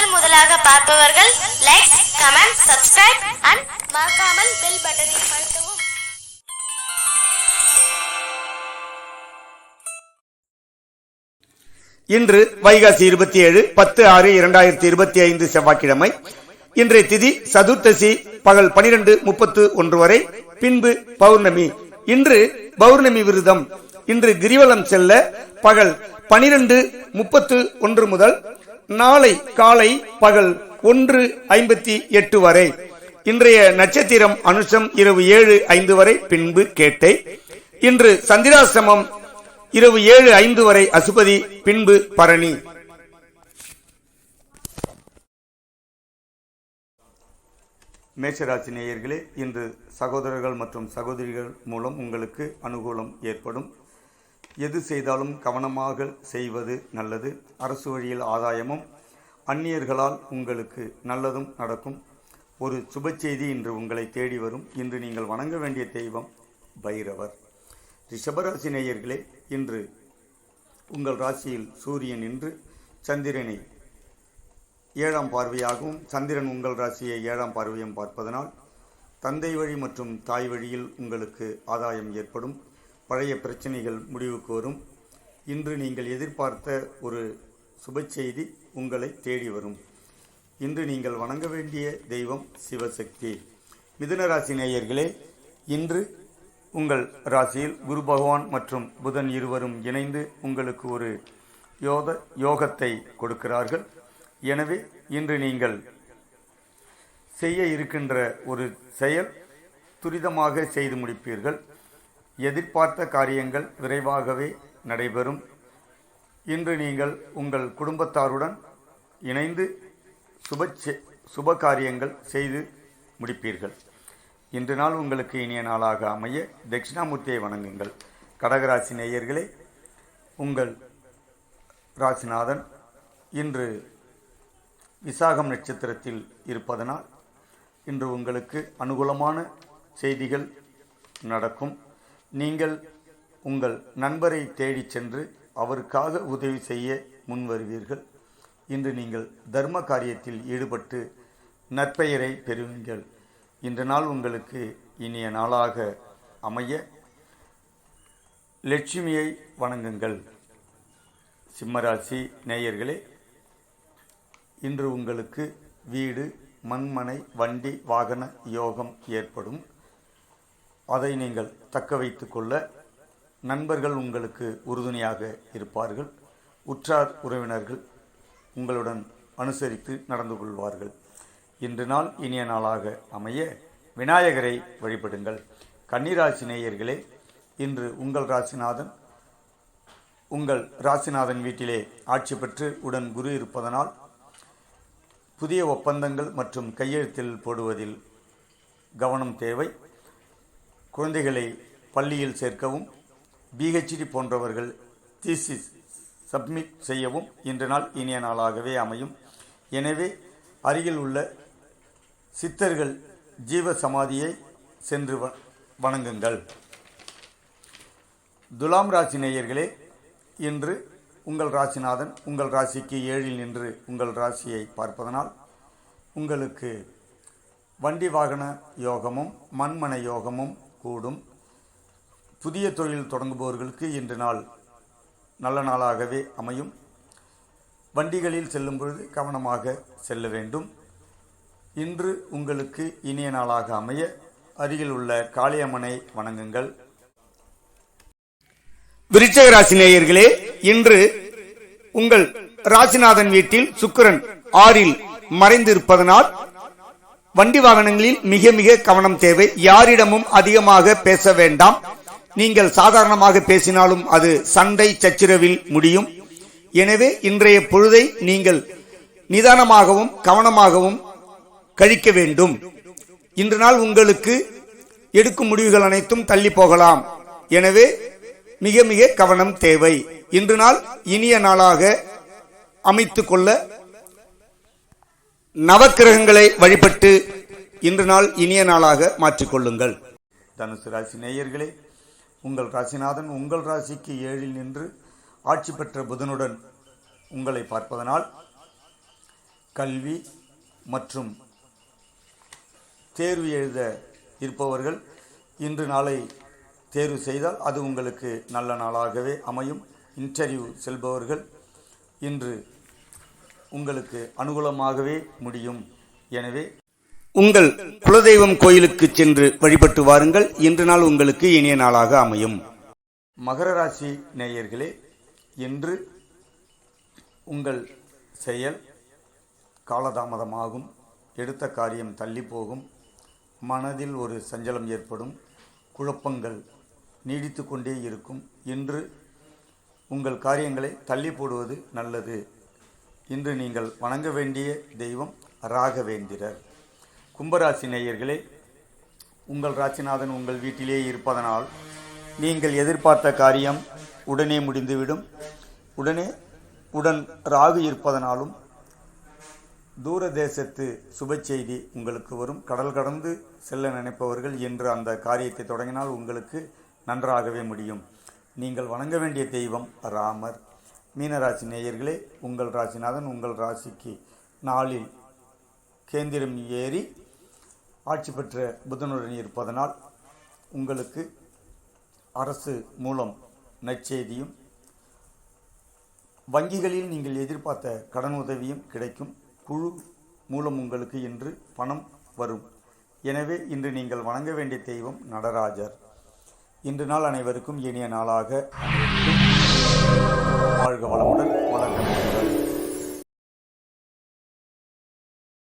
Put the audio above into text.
பார்ப்பவர்கள் like comment subscribe and மறக்காமல் bell பட்டனை அழுத்தவும். இன்று வைகாசி இருபத்தி ஏழு பத்து ஆறு இரண்டாயிரத்தி இருபத்தி ஐந்து செவ்வாய்க்கிழமை. இன்றைய திதி சதுர்த்தசி பகல் பனிரெண்டு முப்பத்து ஒன்று வரை பின்பு பௌர்ணமி. இன்று பௌர்ணமி விரதம். இன்று கிரிவலம் செல்ல பகல் பனிரெண்டு முப்பத்து ஒன்று முதல் நாளை காலை பகல் ஒன்று ஐம்பத்தி எட்டு வரை. இன்றைய நட்சத்திரம் அனுஷம் இரவு ஏழு ஐந்து வரை பின்பு கேட்டை இன்று சந்திராசிரமம் இரவு ஏழு ஐந்து வரை அசுபதி பின்பு பரணி. மேஷராசி நேயர்களே இன்று சகோதரர்கள் மற்றும் சகோதரிகள் மூலம் உங்களுக்கு அனுகூலம் ஏற்படும். எது செய்தாலும் கவனமாக செய்வது நல்லது. அரசு வழியில் ஆதாயமும் அந்நியர்களால் உங்களுக்கு நல்லதும் நடக்கும். ஒரு சுப செய்தி இன்று உங்களை தேடி வரும். இன்று நீங்கள் வணங்க வேண்டிய தெய்வம் பைரவர். ரிஷபராசி நேயர்களே இன்று உங்கள் ராசியில் சூரியன் இன்று சந்திரனை ஏழாம் பார்வையாகவும் சந்திரன் உங்கள் ராசியை ஏழாம் பார்வையும் பார்ப்பதனால் தந்தை வழி மற்றும் தாய் வழியில் உங்களுக்கு ஆதாயம் ஏற்படும். பழைய பிரச்சனைகள் முடிவுக்கு வரும். இன்று நீங்கள் எதிர்பார்த்த ஒரு சுப செய்தி உங்களை தேடி வரும். இன்று நீங்கள் வணங்க வேண்டிய தெய்வம் சிவசக்தி. மிதுனராசி நேயர்களே இன்று உங்கள் ராசியில் குரு பகவான் மற்றும் புதன் இருவரும் இணைந்து உங்களுக்கு ஒரு யோக யோகத்தை கொடுக்கிறார்கள். எனவே இன்று நீங்கள் செய்ய இருக்கின்ற ஒரு செயல் துரிதமாக செய்து முடிப்பீர்கள். எதிர்பார்த்த காரியங்கள் விரைவாகவே நடைபெறும். இன்று நீங்கள் உங்கள் குடும்பத்தாருடன் இணைந்து சுப சுப காரியங்கள் செய்து முடிப்பீர்கள். இன்று நாள் உங்களுக்கு இனிய நாளாக அமைய தட்சிணாமூர்த்தியை வணங்குங்கள். கடகராசி நேயர்களே உங்கள் ராசிநாதன் இன்று விசாகம் நட்சத்திரத்தில் இருப்பதனால் இன்று உங்களுக்கு அனுகூலமான செய்திகள் நடக்கும். நீங்கள் உங்கள் நண்பரை தேடிச் சென்று அவருக்காக உதவி செய்ய முன்வருவீர்கள். இன்று நீங்கள் தர்ம காரியத்தில் ஈடுபட்டு நற்பெயரை பெறுவீர்கள். இன்று நாள் உங்களுக்கு இனிய நாளாக அமைய லட்சுமியை வணங்குங்கள். சிம்மராசி நேயர்களே இன்று உங்களுக்கு வீடு மண்மனை வண்டி வாகன யோகம் ஏற்படும். அதை நீங்கள் தக்க வைத்து கொள்ள நண்பர்கள் உங்களுக்கு உறுதுணையாக இருப்பார்கள். உற்றார் உறவினர்கள் உங்களுடன் அனுசரித்து நடந்து கொள்வார்கள். இன்று நாள் இனிய நாளாக அமைய விநாயகரை வழிபடுங்கள். கன்னிராசி நேயர்களே இன்று உங்கள் ராசிநாதன் உங்கள் ராசிநாதன் வீட்டிலே ஆட்சி பெற்று உடன் குரு இருப்பதனால் புதிய ஒப்பந்தங்கள் மற்றும் கையெழுத்தில் போடுவதில் கவனம் தேவை. குழந்தைகளை பள்ளியில் சேர்க்கவும் பிஹெச்டி போன்றவர்கள் தீசிஸ் சப்மிட் செய்யவும் இன்று நாள் இனிய நாளாகவே அமையும். எனவே அருகில் உள்ள சித்தர்கள் ஜீவ சமாதியை சென்று வ- வணங்குங்கள். துலாம் ராசி நேயர்களே இன்று உங்கள் ராசிநாதன் உங்கள் ராசிக்கு ஏழில் நின்று உங்கள் ராசியை பார்ப்பதனால் உங்களுக்கு வண்டி வாகன யோகமும் மண்மனை யோகமும் கூடும். புதிய தொழில் தொடங்குபவர்களுக்கு இன்று நாள் நல்ல நாளாகவே அமையும். வண்டிகளில் செல்லும் பொழுது கவனமாக செல்ல வேண்டும். இன்று உங்களுக்கு இனிய நாளாக அமைய அருகில் உள்ள காளியம்மனை வணங்குங்கள். விருச்சக ராசி நேயர்களே இன்று உங்கள் ராசிநாதன் வீட்டில் சுக்கிரன் ஆறில் மறைந்திருப்பதனால் வண்டி வாகனங்களில் மிக மிக கவனம் தேவை. யாரிடமும் அதிகமாக பேச வேண்டாம். நீங்கள் சாதாரணமாக பேசினாலும் அது சண்டை சச்சரவில் முடியும். எனவே இன்றைய பொழுதை நீங்கள் நிதானமாகவும் கவனமாகவும் கழிக்க வேண்டும். இன்று நாள் உங்களுக்கு எடுக்கும் முடிவுகள் அனைத்தும் தள்ளி போகலாம். எனவே மிக மிக கவனம் தேவை. இன்று நாள் இனிய நாளாக அமைத்துக் கொள்ள நவக்கிரகங்களை வழிபட்டு இன்று நாள் இனிய நாளாக மாற்றிக்கொள்ளுங்கள். தனுசு ராசி நேயர்களே உங்கள் ராசிநாதன் உங்கள் ராசிக்கு ஏழில் நின்று ஆட்சி பெற்ற புதனுடன் உங்களை பார்ப்பதனால் கல்வி மற்றும் தேர்வு எழுத இருப்பவர்கள் இன்று நாளை தேர்வு செய்தால் அது உங்களுக்கு நல்ல நாளாகவே அமையும். இன்டர்வியூ செல்பவர்கள் இன்று உங்களுக்கு அனுகூலமாகவே முடியும். எனவே உங்கள் குலதெய்வம் கோயிலுக்கு சென்று வழிபட்டு வாருங்கள். இன்று நாள் உங்களுக்கு இனிய நாளாக அமையும். மகர ராசி நேயர்களே இன்று உங்கள் செயல் காலதாமதமாகும். எடுத்த காரியம் தள்ளி போகும். மனதில் ஒரு சஞ்சலம் ஏற்படும். குழப்பங்கள் நீடித்து கொண்டே இருக்கும். இன்று உங்கள் காரியங்களை தள்ளி போடுவது நல்லது. இன்று நீங்கள் வணங்க வேண்டிய தெய்வம் ராகவேந்திரர். கும்பராசி நேயர்களே உங்கள் ராசிநாதன் உங்கள் வீட்டிலே இருப்பதனால் நீங்கள் எதிர்பார்த்த காரியம் உடனே முடிந்துவிடும். உடனே உடன் ராகு இருப்பதனாலும் தூர தேசத்து சுப செய்தி உங்களுக்கு வரும். கடல் கடந்து செல்ல நினைப்பவர்கள் என்று அந்த காரியத்தை தொடங்கினால் உங்களுக்கு நன்றாகவே முடியும். நீங்கள் வணங்க வேண்டிய தெய்வம் ராமர். மீனராசி நேயர்களே உங்கள் ராசிநாதன் உங்கள் ராசிக்கு நாளில் கேந்திரம் ஏறி ஆட்சி பெற்ற புதனுடன் இருப்பதனால் உங்களுக்கு அரசு மூலம் நற்செய்தியும் வங்கிகளில் நீங்கள் எதிர்பார்த்த கடன் உதவியும் கிடைக்கும். குழு மூலம் உங்களுக்கு இன்று பணம் வரும். எனவே இன்று நீங்கள் வணங்க வேண்டிய தெய்வம் நடராஜர். இன்று நாள் அனைவருக்கும் இனிய நாளாக வாழ்க வளமுடன் வளர்க